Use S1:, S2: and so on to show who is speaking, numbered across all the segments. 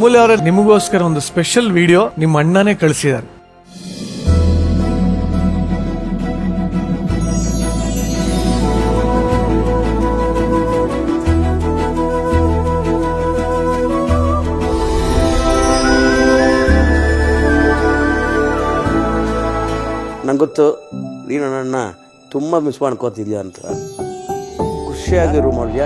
S1: ಅಮೂಲ್ಯ ಅವರ, ನಿಮಗೋಸ್ಕರ ಒಂದು ಸ್ಪೆಷಲ್ ವಿಡಿಯೋ ನಿಮ್ಮ ಅಣ್ಣನೇ ಕಳಿಸಿದ್ದಾರೆ
S2: ನಂಗೆ ಗೊತ್ತು, ನೀನು ನನ್ನ ತುಂಬ ಮಿಸ್ ಮಾಡ್ಕೋತಿದ್ಯಾ ಅಂತ. ಖುಷಿಯಾಗಿರು ಮೌಲ್ಯ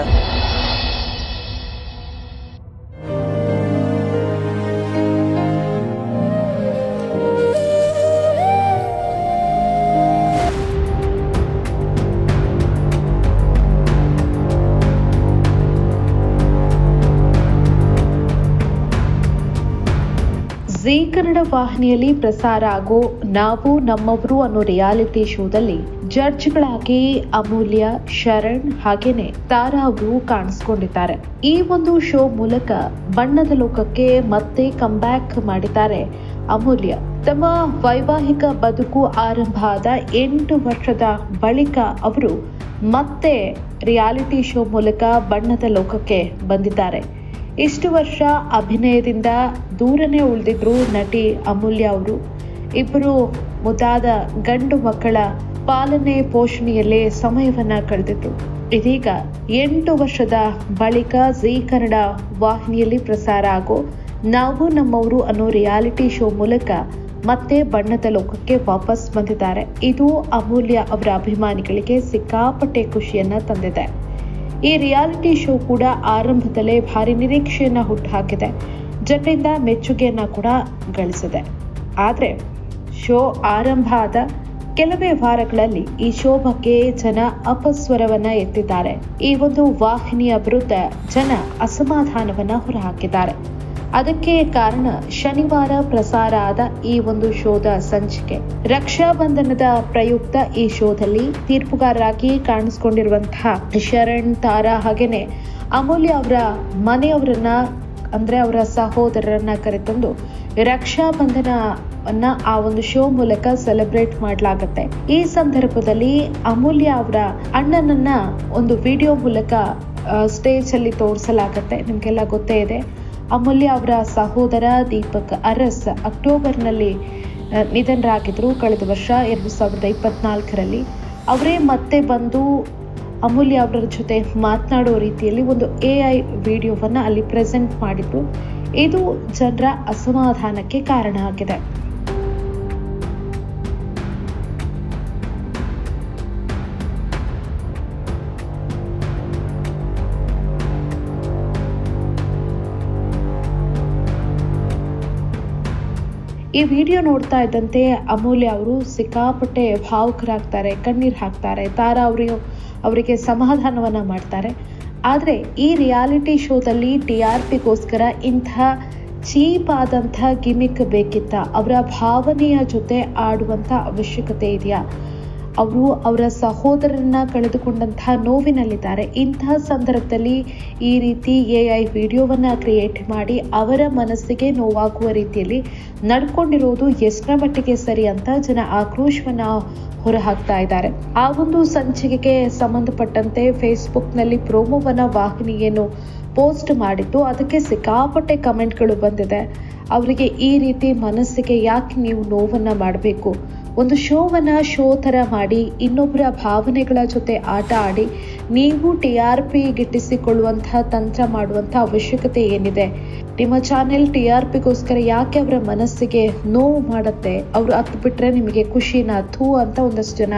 S3: ಕನ್ನಡ ವಾಹಿನಿಯಲ್ಲಿ ಪ್ರಸಾರ ಆಗೋ ನಾವು ನಮ್ಮವರು ಅನ್ನೋ ರಿಯಾಲಿಟಿ ಶೋದಲ್ಲಿ ಜಡ್ಜ್ಗಳಾಗಿ ಅಮೂಲ್ಯ, ಶರಣ್ ಹಾಗೇನೆ ತಾರಾ ಅವರು ಕಾಣಿಸ್ಕೊಂಡಿದ್ದಾರೆ. ಈ ಒಂದು ಶೋ ಮೂಲಕ ಬಣ್ಣದ ಲೋಕಕ್ಕೆ ಮತ್ತೆ ಕಂಬ್ಯಾಕ್ ಮಾಡಿದ್ದಾರೆ ಅಮೂಲ್ಯ. ತಮ್ಮ ವೈವಾಹಿಕ ಬದುಕು ಆರಂಭ ಆದ ಎಂಟು ವರ್ಷದ ಬಳಿಕ ಅವರು ಮತ್ತೆ ರಿಯಾಲಿಟಿ ಶೋ ಮೂಲಕ ಬಣ್ಣದ ಲೋಕಕ್ಕೆ ಬಂದಿದ್ದಾರೆ. ಇಷ್ಟು ವರ್ಷ ಅಭಿನಯದಿಂದ ದೂರನೇ ಉಳಿದಿದ್ರು ನಟಿ ಅಮೂಲ್ಯ ಅವರು. ಇಬ್ಬರು ಮುದ್ದಾದ ಗಂಡು ಮಕ್ಕಳ ಪಾಲನೆ ಪೋಷಣೆಯಲ್ಲೇ ಸಮಯವನ್ನ ಕಳೆದಿದ್ರು. ಇದೀಗ ಎಂಟು ವರ್ಷದ ಬಳಿಕ ಜೀ ಕನ್ನಡ ವಾಹಿನಿಯಲ್ಲಿ ಪ್ರಸಾರ ಆಗೋ ನಾವು ನಮ್ಮವರು ಅನ್ನೋ ರಿಯಾಲಿಟಿ ಶೋ ಮೂಲಕ ಮತ್ತೆ ಬಣ್ಣದ ಲೋಕಕ್ಕೆ ವಾಪಸ್ ಬಂದಿದ್ದಾರೆ. ಇದು ಅಮೂಲ್ಯ ಅವರ ಅಭಿಮಾನಿಗಳಿಗೆ ಸಿಕ್ಕಾಪಟ್ಟೆ ಖುಷಿಯನ್ನ ತಂದಿದೆ. ಈ ರಿಯಾಲಿಟಿ ಶೋ ಕೂಡ ಆರಂಭದಲ್ಲೇ ಭಾರಿ ನಿರೀಕ್ಷೆಯನ್ನ ಹುಟ್ಟುಹಾಕಿದೆ. ಜನರಿಂದ ಮೆಚ್ಚುಗೆಯನ್ನ ಕೂಡ ಗಳಿಸಿದೆ. ಆದರೆ ಶೋ ಆರಂಭ ಆದ ಕೆಲವೇ ವಾರಗಳಲ್ಲಿ ಈ ಶೋ ಬಗ್ಗೆ ಜನ ಅಪಸ್ವರವನ್ನ ಎತ್ತಿದ್ದಾರೆ. ಈ ಒಂದು ವಾಹಿನಿಯ ವಿರುದ್ಧ ಜನ ಅಸಮಾಧಾನವನ್ನ ಹೊರಹಾಕಿದ್ದಾರೆ. ಅದಕ್ಕೆ ಕಾರಣ ಶನಿವಾರ ಪ್ರಸಾರ ಆದ ಈ ಒಂದು ಶೋದ ಸಂಚಿಕೆ. ರಕ್ಷಾ ಬಂಧನದ ಪ್ರಯುಕ್ತ ಈ ಶೋದಲ್ಲಿ ತೀರ್ಪುಗಾರರಾಗಿ ಕಾಣಿಸ್ಕೊಂಡಿರುವಂತಹ ಶರಣ್ ತಾರಾ ಹಾಗೇನೆ ಅಮೂಲ್ಯ ಅವರ ಮನೆಯವರನ್ನ, ಅಂದ್ರೆ ಅವರ ಸಹೋದರರನ್ನ ಕರೆತಂದು ರಕ್ಷಾ ಬಂಧನವನ್ನ ಆ ಒಂದು ಶೋ ಮೂಲಕ ಸೆಲೆಬ್ರೇಟ್ ಮಾಡಲಾಗುತ್ತೆ. ಈ ಸಂದರ್ಭದಲ್ಲಿ ಅಮೂಲ್ಯ ಅವರ ಅಣ್ಣನನ್ನ ಒಂದು ವಿಡಿಯೋ ಮೂಲಕ ಸ್ಟೇಜ್ ಅಲ್ಲಿ ತೋರಿಸಲಾಗತ್ತೆ. ನಿಮ್ಗೆಲ್ಲ ಗೊತ್ತೇ ಇದೆ. ಅಮೂಲ್ಯ ಅವರ ಸಹೋದರ ದೀಪಕ್ ಅರಸ್ ಅಕ್ಟೋಬರ್ನಲ್ಲಿ ನಿಧನರಾಗಿದ್ದರು. ಕಳೆದ ವರ್ಷ ಎರಡು ಸಾವಿರದ ಇಪ್ಪತ್ನಾಲ್ಕರಲ್ಲಿ ಅವರೇ ಮತ್ತೆ ಬಂದು ಅಮೂಲ್ಯ ಅವರ ಜೊತೆ ಮಾತನಾಡೋ ರೀತಿಯಲ್ಲಿ ಒಂದು ಎ ಐ ವಿಡಿಯೋವನ್ನು ಅಲ್ಲಿ ಪ್ರೆಸೆಂಟ್ ಮಾಡಿದ್ರು. ಇದು ಜನರ ಅಸಮಾಧಾನಕ್ಕೆ ಕಾರಣ ಆಗಿದೆ. ಈ ವಿಡಿಯೋ ನೋಡ್ತಾ ಇದ್ದಂತೆ ಅಮೂಲ್ಯ ಅವರು ಸಿಕ್ಕಾಪಟ್ಟೆ ಭಾವುಕರಾಗ್ತಾರೆ, ಕಣ್ಣೀರು ಹಾಕ್ತಾರೆ. ತಾರಾ ಅವರು ಅವರಿಗೆ ಸಮಾಧಾನವನ್ನು ಮಾಡ್ತಾರೆ. ಆದರೆ ಈ ರಿಯಾಲಿಟಿ ಶೋದಲ್ಲಿ ಟಿ ಆರ್ ಪಿಗೋಸ್ಕರ ಇಂಥ ಚೀಪ್ ಆದಂಥ ಗಿಮಿಕ್ ಬೇಕಿತ್ತ? ಅವರ ಭಾವನೆಯ ಜೊತೆ ಆಡುವಂಥ ಅವಶ್ಯಕತೆ ಇದೆಯಾ? ಅವರು ಅವರ ಸಹೋದರರನ್ನ ಕಳೆದುಕೊಂಡಂತಹ ನೋವಿನಲ್ಲಿದ್ದಾರೆ. ಇಂತಹ ಸಂದರ್ಭದಲ್ಲಿ ಈ ರೀತಿ ಎ ಐ ವಿಡಿಯೋವನ್ನು ಕ್ರಿಯೇಟ್ ಮಾಡಿ ಅವರ ಮನಸ್ಸಿಗೆ ನೋವಾಗುವ ರೀತಿಯಲ್ಲಿ ನಡ್ಕೊಂಡಿರೋದು ಎಷ್ಟರ ಮಟ್ಟಿಗೆ ಸರಿ ಅಂತ ಜನ ಆಕ್ರೋಶವನ್ನ ಹೊರಹಾಕ್ತಾ ಇದ್ದಾರೆ. ಆ ಒಂದು ಸಂಚಿಕೆಗೆ ಸಂಬಂಧಪಟ್ಟಂತೆ ಫೇಸ್ಬುಕ್ನಲ್ಲಿ ಪ್ರೋಮೋವನ್ನ ವಾಹಿನಿಯನ್ನು ಪೋಸ್ಟ್ ಮಾಡಿದ್ದು, ಅದಕ್ಕೆ ಸಿಕ್ಕಾಪಟ್ಟೆ ಕಮೆಂಟ್ಗಳು ಬಂದಿದೆ. ಅವರಿಗೆ ಈ ರೀತಿ ಮನಸ್ಸಿಗೆ ಯಾಕೆ ನೀವು ನೋವನ್ನು ಮಾಡಬೇಕು? ಒಂದು ಶೋವನ್ನ ಶೋ ಥರ ಮಾಡಿ ಇನ್ನೊಬ್ಬರ ಭಾವನೆಗಳ ಜೊತೆ ಆಟ ಆಡಿ, ನೀವು ಟಿ ಆರ್ ಪಿ ಗಿಟ್ಟಿಸಿಕೊಳ್ಳುವಂತಹ ತಂತ್ರ ಮಾಡುವಂಥ ಅವಶ್ಯಕತೆ ಏನಿದೆ? ನಿಮ್ಮ ಚಾನೆಲ್ ಟಿ ಆರ್ ಪಿಗೋಸ್ಕರ ಯಾಕೆ ಅವರ ಮನಸ್ಸಿಗೆ ನೋವು ಮಾಡುತ್ತೆ? ಅವರು ಹತ್ತು ಬಿಟ್ಟರೆ ನಿಮಗೆ ಖುಷಿನ ಥೂ ಅಂತ ಒಂದಷ್ಟು ಜನ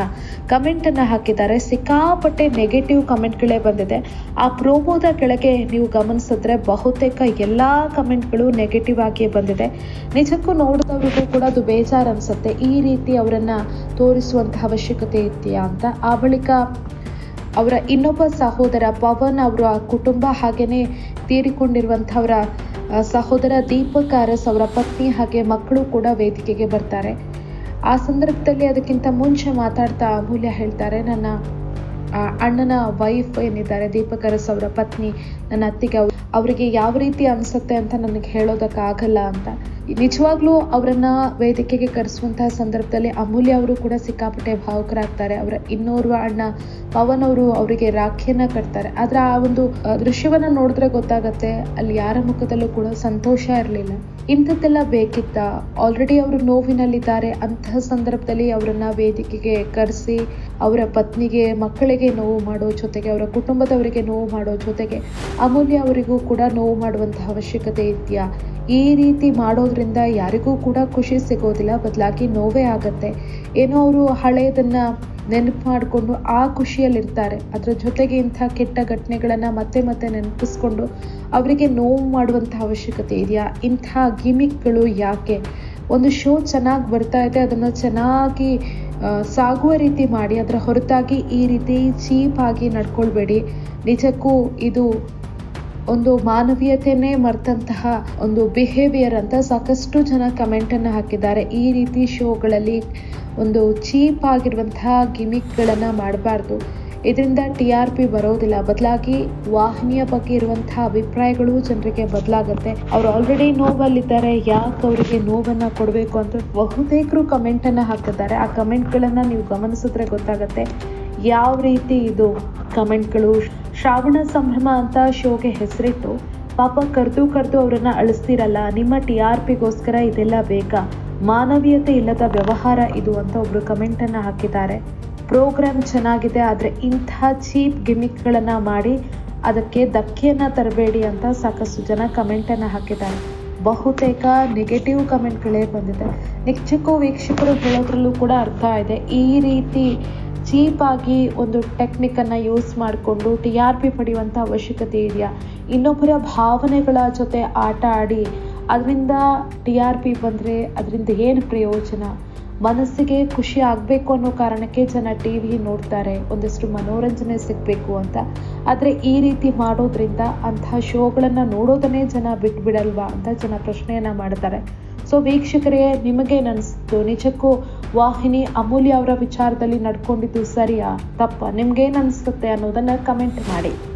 S3: ಕಮೆಂಟನ್ನು ಹಾಕಿದ್ದಾರೆ. ಸಿಕ್ಕಾಪಟ್ಟೆ ನೆಗೆಟಿವ್ ಕಮೆಂಟ್ಗಳೇ ಬಂದಿದೆ. ಆ ಪ್ರೋಮೋದ ಕೆಳಗೆ ನೀವು ಗಮನಿಸಿದ್ರೆ ಬಹುತೇಕ ಎಲ್ಲಾ ಕಮೆಂಟ್ಗಳು ನೆಗೆಟಿವ್ ಆಗಿಯೇ ಬಂದಿದೆ. ನಿಜಕ್ಕೂ ನೋಡಿದವ್ರಿಗೂ ಕೂಡ ಅದು ಬೇಜಾರು ಅನ್ಸುತ್ತೆ. ಈ ರೀತಿ ಅವರನ್ನ ತೋರಿಸುವಂತಹ ಅವಶ್ಯಕತೆ ಇದೆಯಾ ಅಂತ. ಆ ಬಳಿಕ ಅವರ ಇನ್ನೊಬ್ಬ ಸಹೋದರ ಪವನ್ ಅವರ ಕುಟುಂಬ ಹಾಗೇನೆ ತೀರಿಕೊಂಡಿರುವಂಥವರ ಸಹೋದರ ದೀಪಕ್ ಅರಸ್ ಅವರ ಪತ್ನಿ ಹಾಗೆ ಮಕ್ಕಳು ಕೂಡ ವೇದಿಕೆಗೆ ಬರ್ತಾರೆ. ಆ ಸಂದರ್ಭದಲ್ಲಿ ಅದಕ್ಕಿಂತ ಮುಂಚೆ ಮಾತಾಡ್ತಾ ಅಮೂಲ್ಯ ಹೇಳ್ತಾರೆ, ನನ್ನ ಅಣ್ಣನ ವೈಫ್ ಏನಿದ್ದಾರೆ, ದೀಪಕ್ ಅರಸ್ ಅವರ ಪತ್ನಿ, ನನ್ನ ಅತ್ತಿಗೆ ಅವ್ರು- ಅವರಿಗೆ ಯಾವ ರೀತಿ ಅನಿಸುತ್ತೆ ಅಂತ ನನಗೆ ಹೇಳೋದಕ್ಕಾಗಲ್ಲ ಅಂತ. ನಿಜವಾಗ್ಲೂ ಅವರನ್ನ ವೇದಿಕೆಗೆ ಕರೆಸುವಂತಹ ಸಂದರ್ಭದಲ್ಲಿ ಅಮೂಲ್ಯ ಅವರು ಕೂಡ ಸಿಕ್ಕಾಪಟ್ಟೆ ಭಾವುಕರಾಗ್ತಾರೆ. ಅವರ ಇನ್ನೋರ್ವ ಅಣ್ಣ ಪವನ್ ಅವರು ಅವರಿಗೆ ರಾಖಿಯನ್ನ ಕಟ್ತಾರೆ. ಆದ್ರೆ ಆ ಒಂದು ದೃಶ್ಯವನ್ನ ನೋಡಿದ್ರೆ ಗೊತ್ತಾಗತ್ತೆ, ಅಲ್ಲಿ ಯಾರ ಮುಖದಲ್ಲೂ ಕೂಡ ಸಂತೋಷ ಇರಲಿಲ್ಲ. ಇಂಥದ್ದೆಲ್ಲ ಬೇಕಿತ್ತ? ಆಲ್ರೆಡಿ ಅವರು ನೋವಿನಲ್ಲಿದ್ದಾರೆ. ಅಂತಹ ಸಂದರ್ಭದಲ್ಲಿ ಅವರನ್ನ ವೇದಿಕೆಗೆ ಕರೆಸಿ ಅವರ ಪತ್ನಿಗೆ, ಮಕ್ಕಳಿಗೆ ನೋವು ಮಾಡೋ ಜೊತೆಗೆ, ಅವರ ಕುಟುಂಬದವರಿಗೆ ನೋವು ಮಾಡೋ ಜೊತೆಗೆ ಅಮೂಲ್ಯ ಅವರಿಗೂ ಕೂಡ ನೋವು ಮಾಡುವಂತಹ ಅವಶ್ಯಕತೆ ಇದೆಯಾ ಈ ರೀತಿ ಮಾಡೋದ್ರಿಂದ ಯಾರಿಗೂ ಕೂಡ ಖುಷಿ ಸಿಗೋದಿಲ್ಲ, ಬದಲಾಗಿ ನೋವೇ ಆಗತ್ತೆ. ಏನೋ ಅವರು ಹಳೆಯದನ್ನ ನೆನಪು ಮಾಡಿಕೊಂಡು ಆ ಖುಷಿಯಲ್ಲಿರ್ತಾರೆ. ಅದರ ಜೊತೆಗೆ ಇಂಥ ಕೆಟ್ಟ ಘಟನೆಗಳನ್ನು ಮತ್ತೆ ಮತ್ತೆ ನೆನಪಿಸ್ಕೊಂಡು ಅವರಿಗೆ ನೋವು ಮಾಡುವಂಥ ಅವಶ್ಯಕತೆ ಇದೆಯಾ? ಇಂಥ ಗಿಮಿಕ್ಗಳು ಯಾಕೆ? ಒಂದು ಶೋ ಚೆನ್ನಾಗಿ ಬರ್ತಾ ಇದೆ, ಅದನ್ನು ಚೆನ್ನಾಗಿ ಸಾಗುವ ರೀತಿ ಮಾಡಿ, ಅದರ ಹೊರತಾಗಿ ಈ ರೀತಿ ಚೀಪ್ ಆಗಿ ನಡ್ಕೊಳ್ಬೇಡಿ. ನಿಜಕ್ಕೂ ಇದು ಒಂದು ಮಾನವೀಯತೆಯೇ ಮರೆತಂತಹ ಒಂದು ಬಿಹೇವಿಯರ್ ಅಂತ ಸಾಕಷ್ಟು ಜನ ಕಮೆಂಟನ್ನು ಹಾಕಿದ್ದಾರೆ. ಈ ರೀತಿ ಶೋಗಳಲ್ಲಿ ಒಂದು ಚೀಪ್ ಆಗಿರುವಂತಹ ಗಿಮಿಕ್ಗಳನ್ನು ಮಾಡಬಾರ್ದು. ಇದರಿಂದ ಟಿ ಆರ್ ಪಿ ಬರೋದಿಲ್ಲ. ಬದಲಾಗಿ ವಾಹಿನಿಯ ಬಗ್ಗೆ ಇರುವಂತಹ ಅಭಿಪ್ರಾಯಗಳು ಜನರಿಗೆ ಬದಲಾಗುತ್ತೆ. ಅವ್ರು ಆಲ್ರೆಡಿ ನೋವಲ್ಲಿದ್ದಾರೆ. ಯಾಕೆ ಅವರಿಗೆ ನೋವನ್ನು ಕೊಡಬೇಕು ಅಂತ ಬಹುತೇಕರು ಕಮೆಂಟನ್ನು ಹಾಕಿದ್ದಾರೆ. ಆ ಕಮೆಂಟ್ಗಳನ್ನು ನೀವು ಗಮನಿಸಿದ್ರೆ ಗೊತ್ತಾಗುತ್ತೆ. ಯಾವ ರೀತಿ ಇದು ಕಮೆಂಟ್ಗಳು ಶ್ರಾವಣ ಸಂಭ್ರಮ ಅಂತ ಶೋಗೆ ಹೆಸರಿಟ್ಟು, ಪಾಪ ಕರೆದು ಕರೆದು ಅವರನ್ನ ಅಳಿಸ್ತಿರಲ್ಲ. ನಿಮ್ಮ ಟಿ ಆರ್ ಪಿಗೋಸ್ಕರ ಇದೆಲ್ಲ ಬೇಕಾ ಮಾನವೀಯತೆ ಇಲ್ಲದ ವ್ಯವಹಾರ ಇದು ಅಂತ ಒಬ್ರು ಕಮೆಂಟನ್ನು ಹಾಕಿದ್ದಾರೆ. ಪ್ರೋಗ್ರಾಮ್ ಚೆನ್ನಾಗಿದೆ, ಆದರೆ ಇಂಥ ಚೀಪ್ ಗಿಮಿಕ್ಗಳನ್ನು ಮಾಡಿ ಅದಕ್ಕೆ ಧಕ್ಕೆಯನ್ನು ತರಬೇಡಿ ಅಂತ ಸಾಕಷ್ಟು ಜನ ಕಮೆಂಟನ್ನು ಹಾಕಿದ್ದಾರೆ. ಬಹುತೇಕ ನೆಗೆಟಿವ್ ಕಮೆಂಟ್ಗಳೇ ಬಂದಿದೆ. ನಿಜಕ್ಕೂ ವೀಕ್ಷಕರು ಹೇಳೋದ್ರಲ್ಲೂ ಕೂಡ ಅರ್ಥ ಇದೆ. ಈ ರೀತಿ ಚೀಪಾಗಿ ಒಂದು ಟೆಕ್ನಿಕನ್ನು ಯೂಸ್ ಮಾಡಿಕೊಂಡು ಟಿ ಆರ್ ಪಿ ಪಡೆಯುವಂಥ ಅವಶ್ಯಕತೆ ಇದೆಯಾ? ಇನ್ನೊಬ್ಬರ ಭಾವನೆಗಳ ಜೊತೆ ಆಟ ಆಡಿ, ಅದರಿಂದ ಟಿ ಆರ್ ಪಿ ಬಂದರೆ ಅದರಿಂದ ಏನು ಪ್ರಯೋಜನ? ಮನಸ್ಸಿಗೆ ಖುಷಿ ಆಗಬೇಕು ಅನ್ನೋ ಕಾರಣಕ್ಕೆ ಜನ ಟಿ ವಿ ನೋಡ್ತಾರೆ. ಒಂದಷ್ಟು ಮನೋರಂಜನೆ ಸಿಗಬೇಕು ಅಂತ. ಆದರೆ ಈ ರೀತಿ ಮಾಡೋದ್ರಿಂದ ಅಂತಹ ಶೋಗಳನ್ನು ನೋಡೋದನ್ನೇ ಜನ ಬಿಟ್ಬಿಡಲ್ವಾ ಅಂತ ಜನ ಪ್ರಶ್ನೆಯನ್ನು ಮಾಡ್ತಾರೆ. ಸೊ ವೀಕ್ಷಕರೇ, ನಿಮಗೆ ಅನಿಸ್ತು ನಿಜಕ್ಕೂ ವಾಹಿನಿ ಅಮೂಲ್ಯ ಅವರ ವಿಚಾರದಲ್ಲಿ ನಡ್ಕೊಂಡಿದ್ದು ಸರಿಯಾ? ತಪ್ಪ? ನಿಮ್ಗೇನು ಅನಿಸುತ್ತೆ ಅನ್ನೋದನ್ನು ಕಮೆಂಟ್ ಮಾಡಿ.